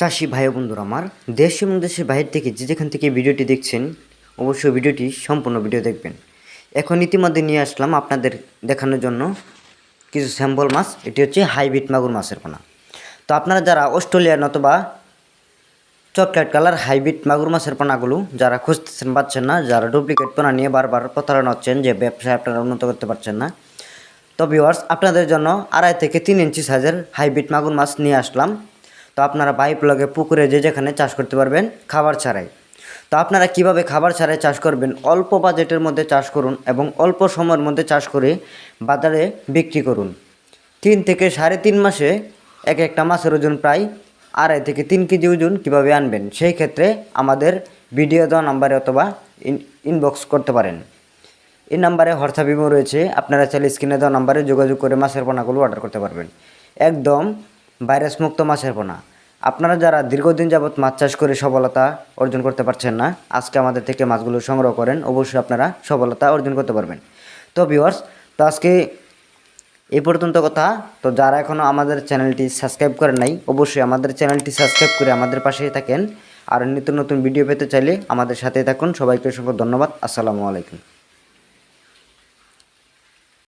চাষি ভাই বন্ধুরা আমার, দেশ এবং দেশের বাইরে থেকে যে যেখান থেকে ভিডিওটি দেখছেন, অবশ্যই ভিডিওটি সম্পূর্ণ ভিডিও দেখবেন। এখন ইতিমধ্যে নিয়ে আসলাম আপনাদের দেখানোর জন্য কিছু স্যাম্পল মাছ, এটি হচ্ছে হাইব্রিড মাগুর মাছের পোনা। তো আপনারা যারা অস্ট্রেলিয়ান অথবা চকলেট কালার হাইব্রিড মাগুর মাছের পোনাগুলো যারা খুঁজতেছেন পাচ্ছেন না, যারা ডুপ্লিকেট পোনা নিয়ে বারবার প্রতারণা হচ্ছেন যে ব্যবসায় আপনারা উন্নত করতে পারছেন না, তো ভিওয়ার্স আপনাদের জন্য আড়াই থেকে তিন ইঞ্চি সাইজের হাইব্রিড মাগুর মাছ নিয়ে আসলাম। তো আপনারা পাইপ লগে পুকুরে যে যেখানে চাষ করতে পারবেন খাবার ছাড়াই। তো আপনারা কীভাবে খাবার ছাড়াই চাষ করবেন? অল্প বাজেটের মধ্যে চাষ করুন এবং অল্প সময়ের মধ্যে চাষ করে বাজারে বিক্রি করুন। তিন থেকে সাড়ে তিন মাসে এক একটা মাছের ওজন প্রায় আড়াই থেকে তিন কেজি ওজন কীভাবে আনবেন? সেই ক্ষেত্রে আমাদের ভিডিও দেওয়া নাম্বারে অথবা ইনবক্স করতে পারেন। এই নাম্বারে হোয়াটসঅ্যাপ ইমো রয়েছে। আপনারা চাইলে স্ক্রিনে দেওয়া নাম্বারে যোগাযোগ করে মাছের পোনাগুলো অর্ডার করতে পারবেন। একদম ভাইরাস মুক্ত মাছের পোনা আপনারা যারা দীর্ঘদিন যাবৎ মাছ চাষ করে সফলতা অর্জন করতে পারছেন না, আজকে আমাদের থেকে মাছগুলো সংগ্রহ করেন, অবশ্যই আপনারা সফলতা অর্জন করতে পারবেন। তো ভিউয়ার্স তো আজকে এই পর্যন্ত কথা। তো যারা এখনও আমাদের চ্যানেলটি সাবস্ক্রাইব করেন নাই, অবশ্যই আমাদের চ্যানেলটি সাবস্ক্রাইব করে আমাদের পাশেই থাকেন। আর নিত্য নতুন ভিডিও পেতে চাইলে আমাদের সাথেই থাকুন। সবাইকে অসংখ্য ধন্যবাদ। আসসালামু আলাইকুম।